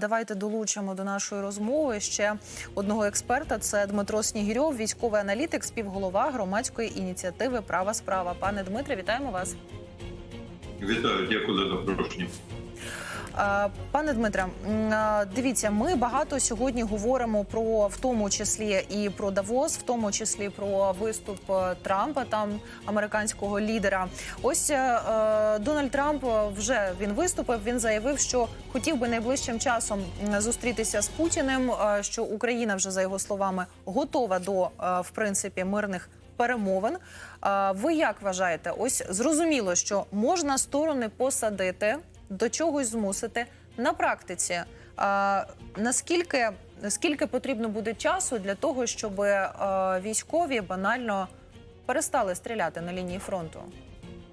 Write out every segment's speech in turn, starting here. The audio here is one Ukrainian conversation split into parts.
давайте долучимо до нашої розмови ще одного експерта. Це Дмитро Снігірьов, військовий аналітик, співголова громадської ініціативи Права справа. Пане Дмитре, вітаємо вас. Вітаю, дякую за запрошення. Пане Дмитре, дивіться, ми багато сьогодні говоримо про в тому числі і про Давос, в тому числі про виступ е, Трампа, там американського лідера. Ось е, е, Дональд Трамп вже він виступив. Він заявив, що хотів би найближчим часом зустрітися з Путіним. Що Україна вже за його словами готова до в принципі мирних перемовин. Ви як вважаєте? Ось зрозуміло, що можна сторони посадити, до чогось змусити на практиці. Е, Наскільки наскільки потрібно буде часу для того, щоб е, військові банально перестали стріляти на лінії фронту?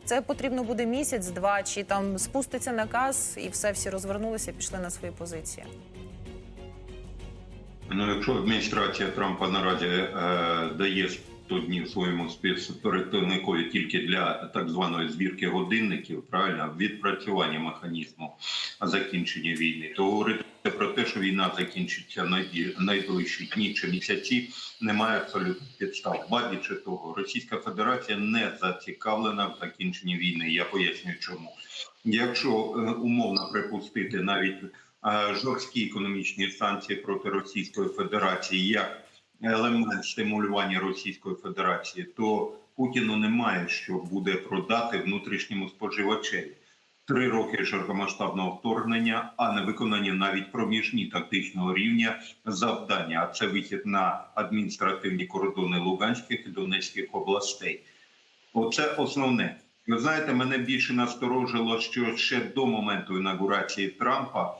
Це потрібно буде місяць, два, чи там спуститься наказ, і все всі розвернулися, пішли на свої позиції. Ну, якщо адміністрація Трампа наразі е, дає 100 днів своєму спецперетовникові тільки для так званої збірки годинників, правильно відпрацювання механізму закінчення війни, то говорити про те, що війна закінчиться найближчі дні чи місяці, немає абсолютно підстав. Ба того, Російська Федерація не зацікавлена в закінченні війни. Я поясню, чому. Якщо е, умовно припустити навіть е, жорсткі економічні санкції проти Російської Федерації як елемент стимулювання Російської Федерації, то Путіну немає що буде продати внутрішньому споживачеві. Три роки широкомасштабного вторгнення, а не виконання навіть проміжні тактичного рівня завдання. А це вихід на адміністративні кордони Луганських і Донецьких областей. Оце основне. Ви знаєте, мене більше насторожило, що ще до моменту інаугурації Трампа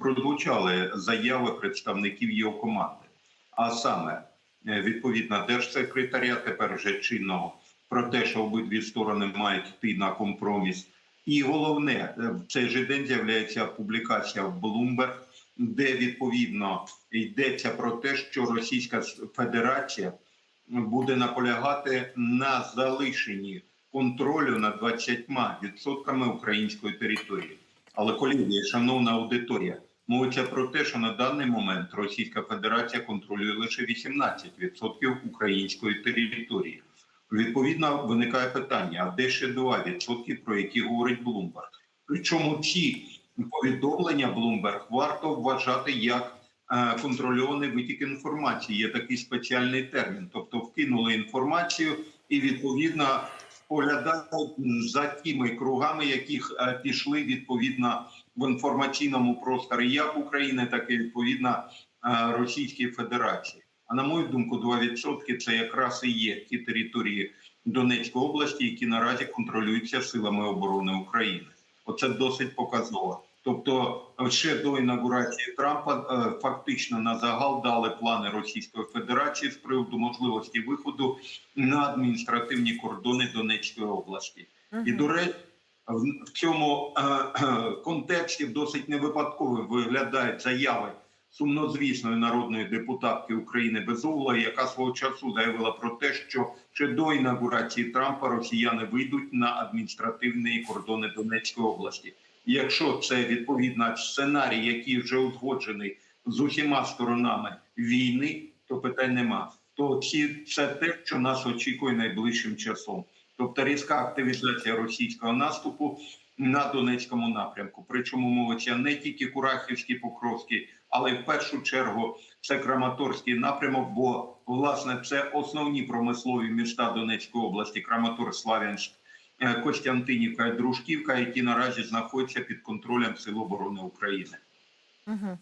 прозвучали заяви представників його команди. А саме е, відповідна держсекретаря, тепер вже чинного, про те, що обидві сторони мають йти на компроміс. І головне, е, в цей же день з'являється публікація в Bloomberg, де відповідно йдеться про те, що Російська Федерація буде наполягати на залишенні контролю над 20% української території. Але колеги, шановна аудиторія, мовиться про те, що на даний момент Російська Федерація контролює лише 18% української території. Відповідно, виникає питання: а де ще 2%, про які говорить Блумберг? Причому ці повідомлення Bloomberg варто вважати як е, контрольований витік інформації. Є такий спеціальний термін, тобто вкинули інформацію і відповідно поглядають за тими кругами, яких е, пішли відповідно в інформаційному просторі як України, так і відповідно е, Російської Федерації. А на мою думку, 2% це якраз і є ті території Донецької області, які наразі контролюються силами оборони України. Оце досить показово. Тобто, ще до інаугурації Трампа е, фактично на загал дали плани Російської Федерації з приводу можливості виходу на адміністративні кордони Донецької області. І до речі, в цьому е, е, контексті досить невипадково виглядають заяви сумнозвісної народної депутатки України Безугла, яка свого часу заявила про те, що ще до інаугурації Трампа росіяни вийдуть на адміністративні кордони Донецької області. Якщо це відповідно сценарій, який вже узгоджений з усіма сторонами війни, то питань нема. То ці це те, що нас очікує найближчим часом. Тобто різка активізація російського наступу на Донецькому напрямку. Причому мовиться не тільки Курахівський, Покровський, але в першу чергу це Краматорський напрямок. Бо власне це основні промислові міста Донецької області: Краматор, Славянськ, е, Костянтинівка Дружківка, які наразі знаходяться під контролем Сил оборони України. Угу.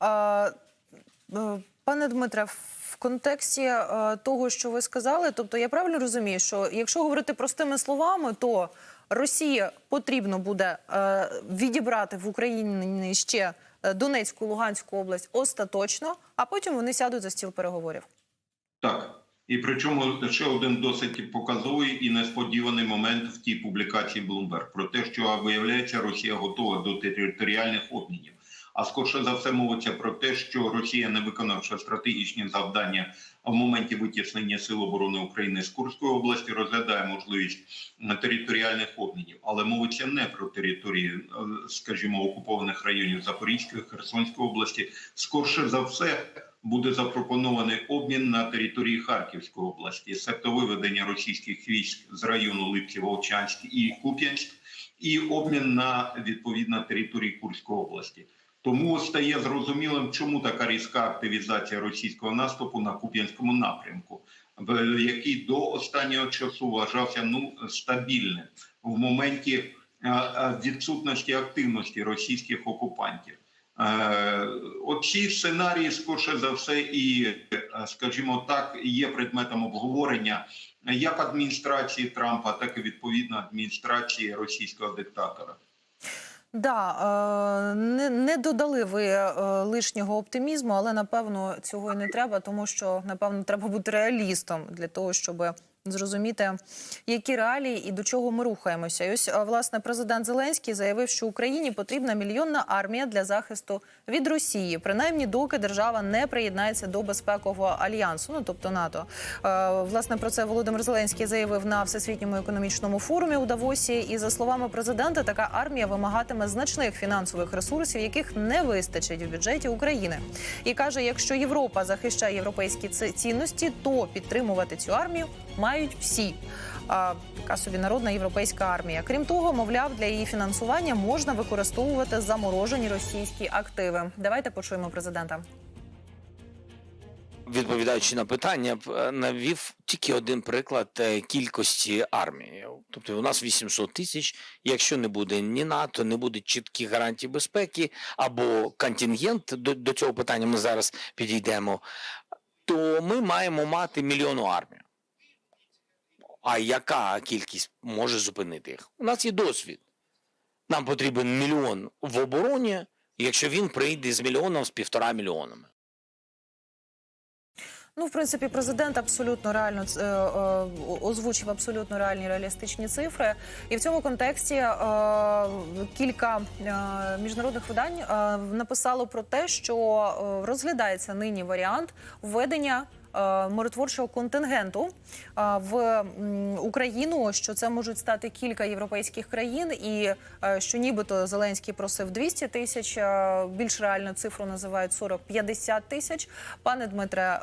А, е, пане Дмитре, контексті е, того, що ви сказали, тобто я правильно розумію, що якщо говорити простими словами, то Росії потрібно буде е, відібрати в Україні ще е, Донецьку, Луганську область остаточно, а потім вони сядуть за стіл переговорів. Так. І причому ще один досить показовий і несподіваний момент в тій публікації Bloomberg про те, що виявляється, Росія готова до територіальних обмінів. А скорше за все мовиться про те, що Росія, не виконавши стратегічні завдання в моменті витіснення Сил оборони України з Курської області, розглядає можливість територіальних обмінів, але мовиться не про території, е, скажімо, окупованих районів Запорізької, Херсонської області. Скорше за все буде запропонований обмін на території Харківської області, себто виведення російських військ з району Липці, Вовчанськ і Куп'янськ, і обмін на відповідно території Курської області. Тому стає зрозумілим, чому така різка активізація російського наступу на Куп'янському напрямку, який до останнього часу вважався ну стабільним в моменті е, е, відсутності активності російських окупантів. Е, Оці сценарії, скорше за все, і, скажімо так, є предметом обговорення як адміністрації Трампа, так і відповідно адміністрації російського диктатора. Да, е, не, не додали ви е, лишнього оптимізму, але напевно цього і не треба, тому що напевно треба бути реалістом для того, щоб зрозуміти, які реалії і до чого ми рухаємося. І ось власне президент Зеленський заявив, що Україні потрібна мільйонна армія для захисту від Росії, принаймні доки держава не приєднається до безпекового альянсу, ну тобто НАТО. Власне про це Володимир Зеленський заявив на всесвітньому економічному форумі у Давосі. І за словами президента, така армія вимагатиме значних фінансових ресурсів, яких не вистачить в бюджеті України. І каже: якщо Європа захищає європейські ці- цінності, то підтримувати цю армію мають всі. Така собі народна європейська армія. Крім того, мовляв, для її фінансування можна використовувати заморожені російські активи. Давайте почуємо президента. Відповідаючи на питання, е, навів тільки один приклад е, кількості армії. Тобто у нас 800 тисяч. Якщо не буде ні НАТО, не буде чітких гарантій безпеки або контингент, до, до цього питання ми зараз підійдемо, то ми маємо мати мільйонну армію. А яка кількість може зупинити їх? У нас є досвід. Нам потрібен мільйон в обороні, якщо він прийде з мільйоном з півтора мільйонами. Ну, в принципі, президент абсолютно реально е, е, озвучив абсолютно реальні реалістичні цифри. І в цьому контексті е, кілька е, міжнародних видань е, написало про те, що е, розглядається нині варіант введення. Е, Миротворчого контингенту е, в Україну, що це можуть стати кілька європейських країн, і е, що нібито Зеленський просив 200 тисяч. Більш реальну цифру називають 40-50 тисяч. Пане Дмитре,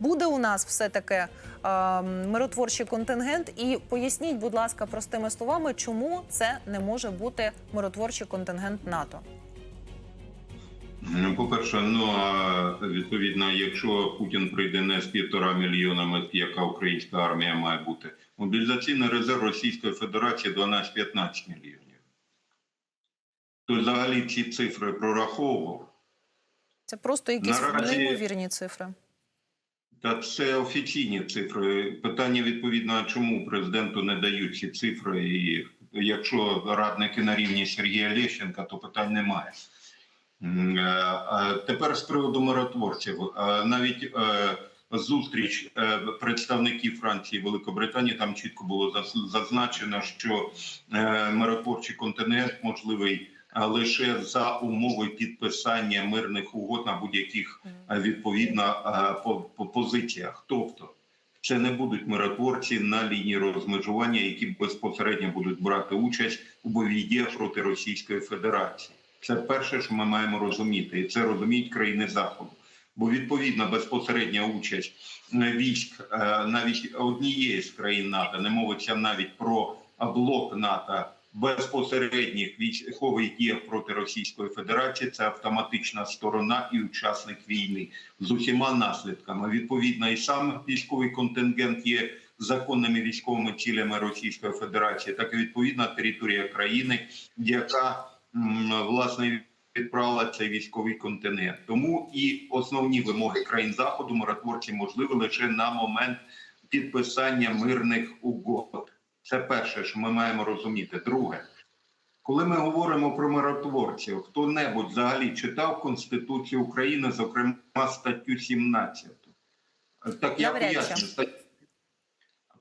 буде у нас все таки е, миротворчий контингент? І поясніть, будь ласка, простими словами, чому це не може бути миротворчий контингент НАТО? Ну, по-перше, ну а відповідно, якщо Путін прийде не з півтора мільйонами, яка українська армія має бути, мобілізаційний резерв Російської Федерації 12-15 мільйонів. То взагалі ці цифри прораховував. Це просто якісь Наразі- неймовірні цифри. Та це офіційні цифри. Питання відповідно, чому президенту не дають ці цифри? І якщо радники на рівні Сергія Лещенка, то питань немає. Е, а Тепер з приводу миротворців. Е, Навіть е, зустріч е, представників Франції і Великобританії там чітко було зазначено, що е, миротворчий континент можливий е, лише за умови підписання мирних угод на будь-яких е, відповідно е, по, по позиціях. Тобто це не будуть миротворці на лінії розмежування, які безпосередньо будуть брати участь у бойовій діях проти Російської Федерації. Це перше, що ми маємо розуміти, і це розуміють країни Заходу. Бо відповідна безпосередня участь е, військ е, навіть однієї з країн НАТО, не мовиться навіть про блок НАТО безпосередніх військових діях проти Російської Федерації. Це автоматична сторона і учасник війни з усіма наслідками. Відповідно, і сам військовий контингент є законними військовими цілями Російської Федерації, так і відповідна територія країни, яка власне відправила цей військовий контингент. Тому і основні вимоги країн заходу миротворці можливі лише на момент підписання мирних угод. Це перше, що ми маємо розуміти. Друге, коли ми говоримо про миротворців, хто-небудь взагалі читав Конституцію України, зокрема статтю 17? Так я чи. поясню.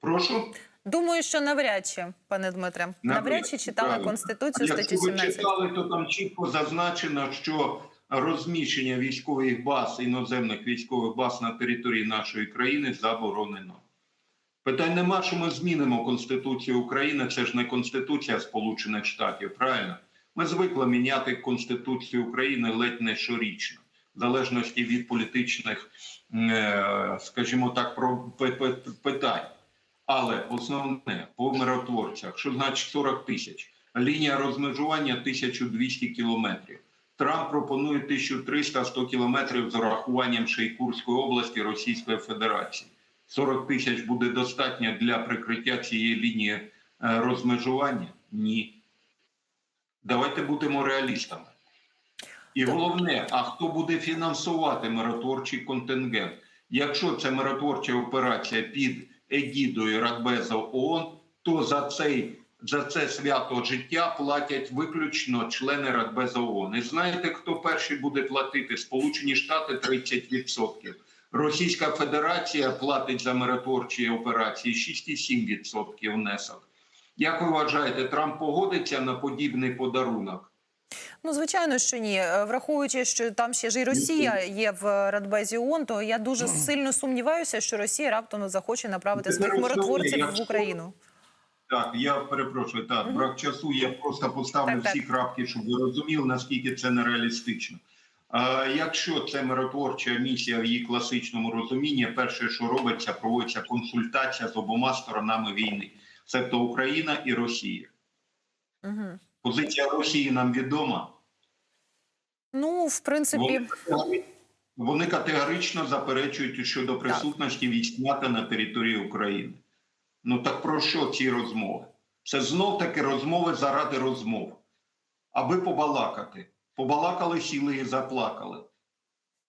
Прошу. Думаю, що навряд чи, пане Дмитре, навряд чи читали правильно. конституцію А статтю Якщо читали, то там чітко зазначено, що розміщення військових баз, іноземних військових баз на території нашої країни заборонено. Питань нема, що ми змінимо Конституцію України. Це ж не Конституція Сполучених Штатів, правильно? Ми звикли міняти Конституцію України ледь не щорічно, в залежності від політичних, е, скажімо так, питань. Але основне по миротворцях, що значить 40 тисяч. Лінія розмежування 1200 кілометрів. Трамп пропонує 1300-100 кілометрів з урахуванням ще й Курської області Російської Федерації. 40 тисяч буде достатньо для прикриття цієї лінії е, розмежування? Ні. Давайте будемо реалістами. І головне, а хто буде фінансувати миротворчий контингент? Якщо це миротворча операція під егідою Радбеза ООН, то за цей за це свято життя платять виключно члени Радбеза ООН. І знаєте, хто перший буде платити? Сполучені Штати 30%. Російська Федерація платить за миротворчі операції 6,7% внесок. Як ви вважаєте, Трамп погодиться на подібний подарунок? Ну, звичайно, що ні. Е, Враховуючи, що там ще ж і Росія є в Радбезі ООН, то я дуже сильно сумніваюся, що Росія раптом захоче направити своїх миротворців в Україну. Так, я перепрошую. Так, брак часу. Я просто поставлю Так, так. всі крапки, щоб ви розуміли, наскільки це нереалістично. А, якщо це миротворча місія в її класичному розумінні, перше, що робиться, проводиться консультація з обома сторонами війни, тобто Україна і Росія. Угу. Позиція Росії нам відома. Ну, в принципі, Вони, вони категорично заперечують щодо присутності військ НАТО на території України. Ну так про що ці розмови? Це знов таки розмови заради розмов, аби побалакати. Побалакали, сіли і заплакали.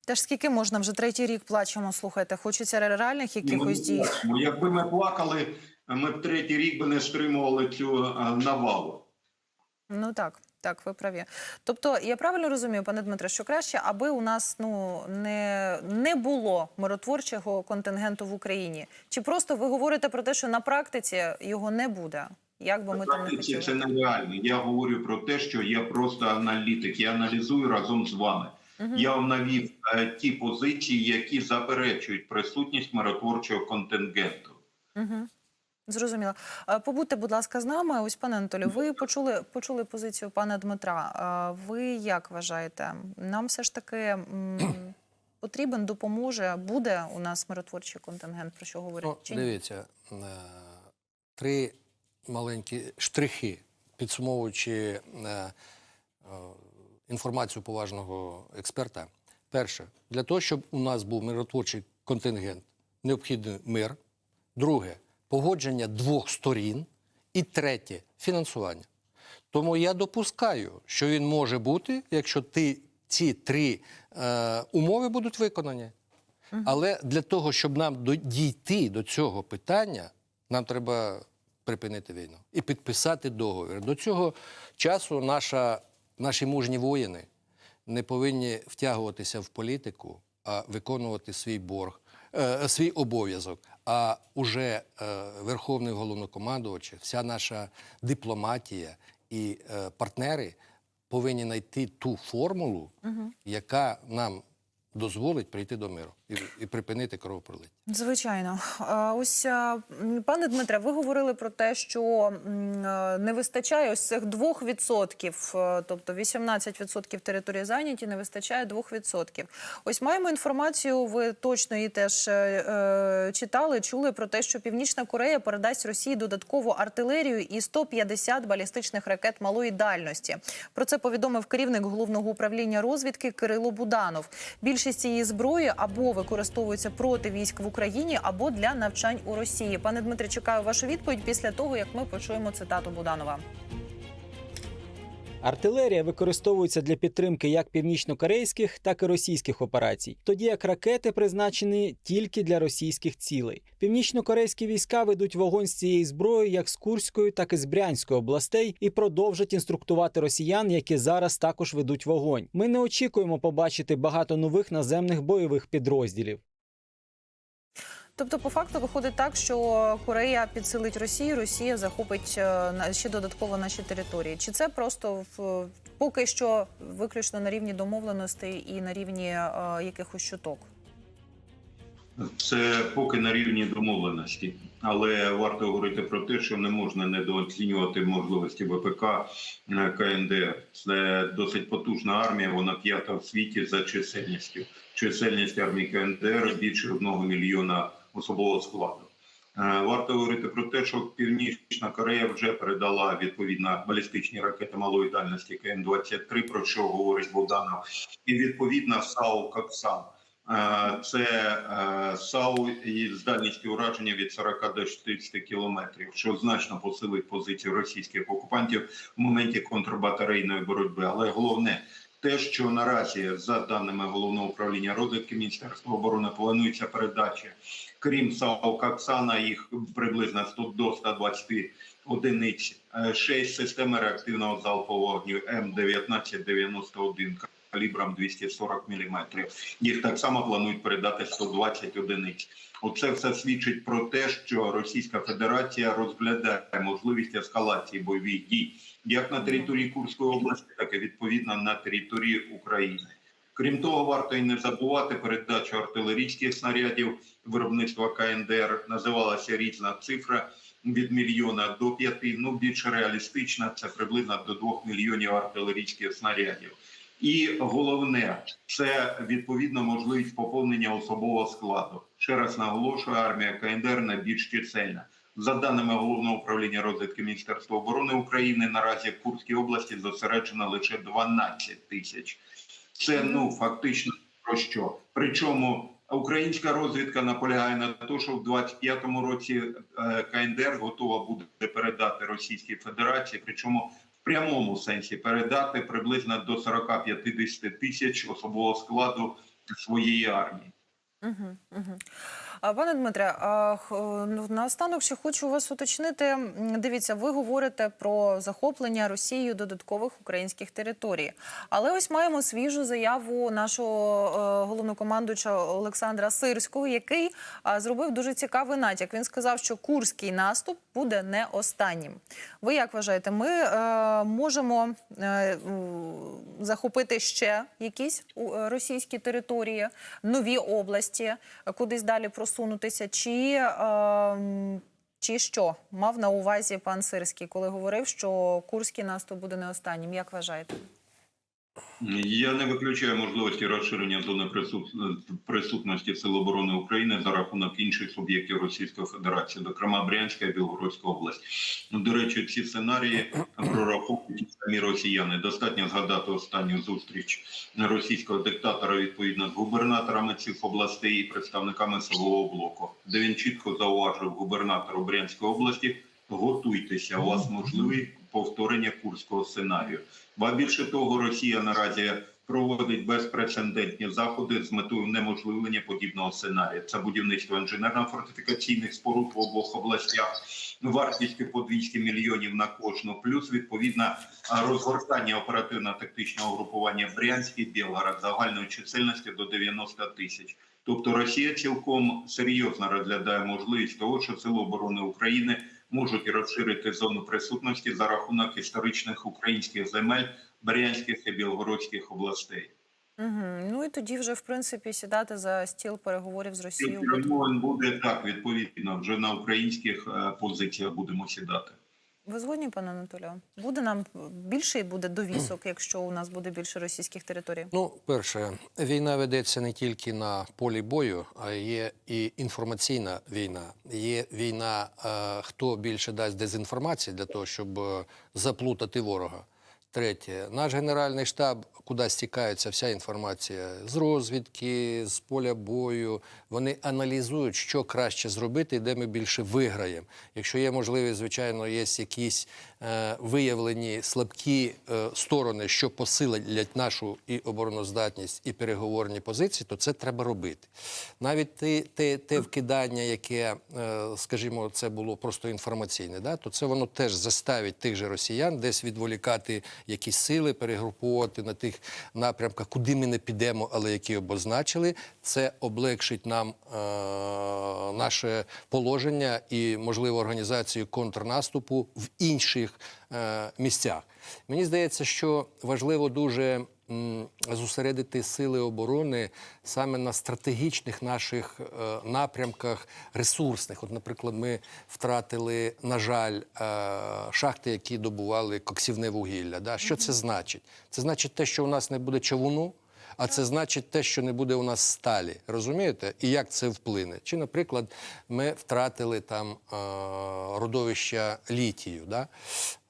теж скільки можна вже третій рік плачемо. Слухайте, хочеться реальних якихось дій. Якби ми плакали, ми б третій рік би не стримували цю е, навалу. Ну так, так, ви праві. Тобто, я правильно розумію, пане Дмитре, що краще, аби у нас ну не, не було миротворчого контингенту в Україні. Чи просто ви говорите про те, що на практиці його не буде? Як би ми там не хотіли? це нереально. Я говорю про те, що я просто аналітик. Я аналізую разом з вами. Мгм. Я вам навів е, ті позиції, які заперечують присутність миротворчого контингенту. Угу. Зрозуміло. Е, Побудьте, будь ласка, з нами. Ось, пане Анатолію, ви почули, почули позицію пана Дмитра. Е, Ви як вважаєте? Нам все ж таки потрібен, допоможе, буде у нас миротворчий контингент, про що говорять? Ну, чи ні? дивіться, е, три маленькі штрихи, підсумовуючи інформацію поважного експерта. Перше, для того, щоб у нас був миротворчий контингент, необхідний мир. Друге погодження двох сторін. І третє фінансування. Тому я допускаю, що він може бути, якщо ти, ці три е, умови будуть виконані. Але для того, щоб нам дійти до цього питання, нам треба припинити війну і підписати договір. До цього часу наша, наші мужні воїни не повинні втягуватися в політику, а виконувати свій борг, е, свій обов'язок. А уже е, Верховний головнокомандувач, вся наша дипломатія і е, партнери повинні знайти ту формулу, яка нам дозволить прийти до миру і, і припинити кровопролиття. Звичайно, ось пане Дмитре, ви говорили про те, що е, не вистачає ось цих 2%, е, тобто 18% території зайняті, не вистачає 2%. Ось маємо інформацію. Ви точно її теж е, читали, чули про те, що Північна Корея передасть Росії додаткову артилерію і 150 балістичних ракет малої дальності. Про це повідомив керівник головного управління розвідки Кирило Буданов. Більшість цієї зброї або використовується проти військ в Україні, або для навчань у Росії. Пане Дмитре, чекаю вашу відповідь після того, як ми почуємо цитату Буданова. Артилерія використовується для підтримки як північнокорейських, так і російських операцій, тоді як ракети призначені тільки для російських цілей. Північнокорейські війська ведуть вогонь з цієї зброї як з Курської, так і з Брянської областей і продовжать інструктувати росіян, які зараз також ведуть вогонь. Ми не очікуємо побачити багато нових наземних бойових підрозділів. Тобто, по факту виходить так, що Корея підсилить Росію, Росія захопить е, ще додатково наші території. Чи це просто в поки що виключно на рівні домовленостей і на рівні е, якихось чуток? Це поки на рівні домовленості, але варто говорити про те, що не можна недооцінювати можливості ВПК е, КНДР. Це досить потужна армія. Вона п'ята в світі за чисельністю. Чисельність армії КНДР більше одного мільйона особового складу. Е, Варто говорити про те, що Північна Корея вже передала відповідно балістичні ракети малої дальності КН-23, про що говорить Богданов, і відповідно САУ Коксан. Е, Це е, САУ із дальністю ураження від 40 до 60 кілометрів, що значно посилить позицію російських окупантів в моменті контрбатарейної боротьби. Але головне те, що наразі, за даними головного управління розвідки Міністерства оборони, планується передача, крім САУ Коксана, їх приблизно 100 до 120 одиниць, е, шесть систем реактивного залпового вогню М1991 калібром 240 мм. Їх так само планують передати 120 одиниць. Оце все свідчить про те, що Російська Федерація розглядає можливість ескалації бойових дій як на території Курської області, так і відповідно на території України. Крім того, варто і не забувати передачу артилерійських снарядів виробництва КНДР. Називалася різна цифра від мільйона до п'яти. Ну більш реалістична це приблизно до двох мільйонів артилерійських снарядів. І головне це відповідно можливість поповнення особового складу. Ще раз наголошую, армія КНДР найбільш чисельна. За даними головного управління розвідки Міністерства оборони України, наразі в Курській області зосереджено лише 12 тисяч. Це ну фактично про що? Причому українська розвідка наполягає на те, що в 25-му році е, КНДР готова буде передати Російській Федерації, причому в прямому сенсі передати приблизно до 40-50 тисяч особового складу своєї армії. Угу, угу. Пане Дмитре, х- ну, наостанок ще хочу вас уточнити. Дивіться, ви говорите про захоплення Росією додаткових українських територій. Але ось маємо свіжу заяву нашого е, головнокомандуючого Олександра Сирського, який зробив дуже цікавий натяк. Він сказав, що курський наступ буде не останнім. Ви як вважаєте, ми е, можемо е, захопити ще якісь е, російські території, нові області, е, кудись далі просунутися? Чи, е, чи що мав на увазі пан Сирський, коли говорив, що курський наступ буде не останнім? Як вважаєте? Я не виключаю можливості розширення зони присутності Сил оборони України за рахунок інших суб'єктів Російської Федерації, зокрема Брянська і Білгородська область. Ну, До речі, ці сценарії прораховують самі росіяни. Достатньо згадати останню зустріч російського диктатора відповідно з губернаторами цих областей і представниками силового блоку, де він чітко зауважив губернатору Брянської області. Готуйтеся, у вас можливе повторення курського сценарію. Ба більше того, Росія наразі проводить безпрецедентні заходи з метою унеможливлення подібного сценарію. Це будівництво інженерно-фортифікаційних споруд в обох областях вартістю по 200 мільйонів на кожну, плюс відповідно розгортання оперативно-тактичного групування Брянський Білгород загальної чисельності до 90 тисяч. Тобто Росія цілком серйозно розглядає можливість того, що Сили оборони України можуть розширити зону присутності за рахунок історичних українських земель Брянських і Білгородських областей. Угу. Ну і тоді вже в принципі сідати за стіл переговорів з Росією. перемовин буде так відповідно. Вже на українських е, позиціях будемо сідати. Ви згодні, пане Анатолію? Буде нам більший буде довісок, якщо у нас буде більше російських територій? Ну, перше, війна ведеться не тільки на полі бою, а є і інформаційна війна. Є війна, е, хто більше дасть дезінформації для того, щоб е, заплутати ворога. Третє, наш генеральний штаб, куди стікається вся інформація з розвідки, з поля бою. Вони аналізують, що краще зробити і де ми більше виграємо. Якщо є можливість, звичайно, є якісь виявлені слабкі е, сторони, що посилять нашу і обороноздатність, і переговорні позиції, то це треба робити. Навіть те, те, те вкидання, яке, е, скажімо, це було просто інформаційне, да, то це воно теж заставить тих же росіян десь відволікати якісь сили, перегруповувати на тих напрямках, куди ми не підемо, але які обозначили. Це облегшить нам е, наше положення і можливо організацію контрнаступу в інших е, місцях. Мені здається, що важливо дуже зосередити сили оборони саме на стратегічних наших е, напрямках ресурсних. От, наприклад, ми втратили, на жаль, е, шахти, які добували коксівне вугілля. Да? Що це значить? Це значить те, що у нас не буде човуну. А це значить те, що не буде у нас сталі. Розумієте? І як це вплине? Чи, наприклад, ми втратили там е, родовища літію, да?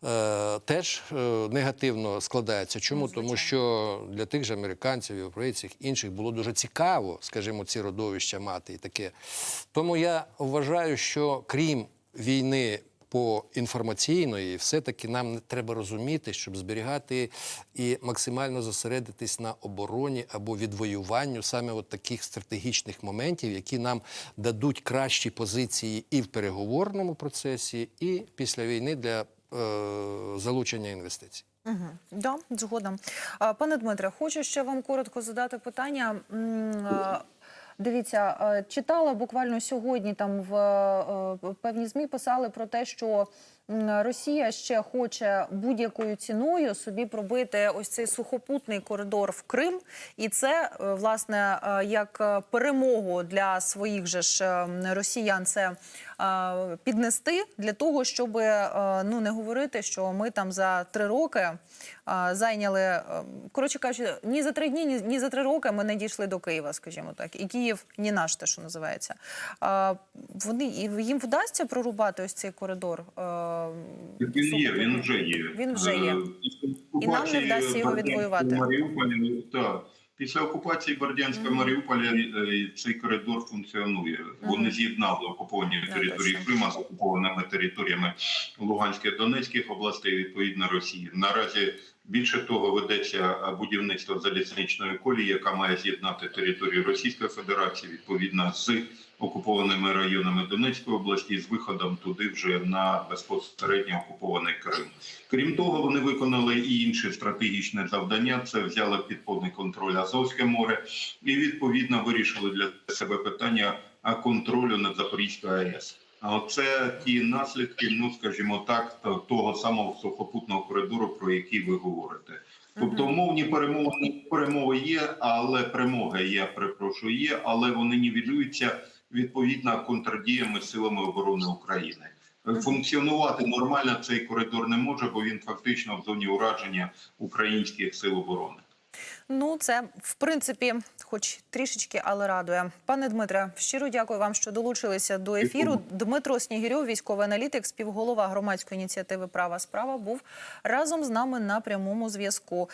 е, теж е, негативно складається. Чому? Тому що для тих же американців, європейців, інших було дуже цікаво, скажімо, ці родовища мати і таке. Тому я вважаю, що крім війни по інформаційної, все-таки нам треба розуміти, щоб зберігати і максимально зосередитись на обороні або відвоюванню саме от таких стратегічних моментів, які нам дадуть кращі позиції і в переговорному процесі, і після війни для е, залучення інвестицій. Угу. Да, згодом. Пане Дмитре, хочу ще вам коротко задати питання. Дивіться, е, читала буквально сьогодні там в е, певні змі писали про те, що Росія ще хоче будь-якою ціною собі пробити ось цей сухопутний коридор в Крим, і це е, власне е, як е, перемогу для своїх же ж росіян. Це піднести для того, щоб ну не говорити, що ми там за три роки зайняли коротше кажучи, ні за три дні, ні, за три роки ми не дійшли до Києва, скажімо так, і Київ ні наш, те, що називається. Вони і їм вдасться прорубати ось цей коридор. Е, Він є, він вже є. Він вже є. Е, І нам не вдасться його відвоювати. Маріуполя, так. Після окупації Бердянська. Маріуполя е, цей коридор функціонує. Вони з'єднали окуповані території точно. Крима з окупованими територіями Луганської Донецьких областей, відповідно Росії. Наразі більше того ведеться е, будівництво залізничної колії, яка має з'єднати територію Російської Федерації відповідно з окупованими районами Донецької області з виходом туди вже на безпосередньо окупований Крим. Крім того, вони виконали і інше стратегічне завдання. Це взяли під повний контроль Азовське море і відповідно вирішили для себе питання контролю над Запорізькою АЕС. А оце ті наслідки, ну скажімо так, того самого сухопутного коридору, про який ви говорите. Тобто умовні перемоги перемоги є, але перемога я перепрошую є, але вони нівелюються відповідно контрдіями силами оборони України. Функціонувати нормально цей коридор не може, бо він фактично в зоні ураження українських сил оборони. Ну, це в принципі, хоч трішечки, але радує. Пане Дмитре, щиро дякую вам, що долучилися до ефіру. Дмитро Снігирьов, військовий аналітик, співголова громадської ініціативи Права справа, був разом з нами на прямому зв'язку.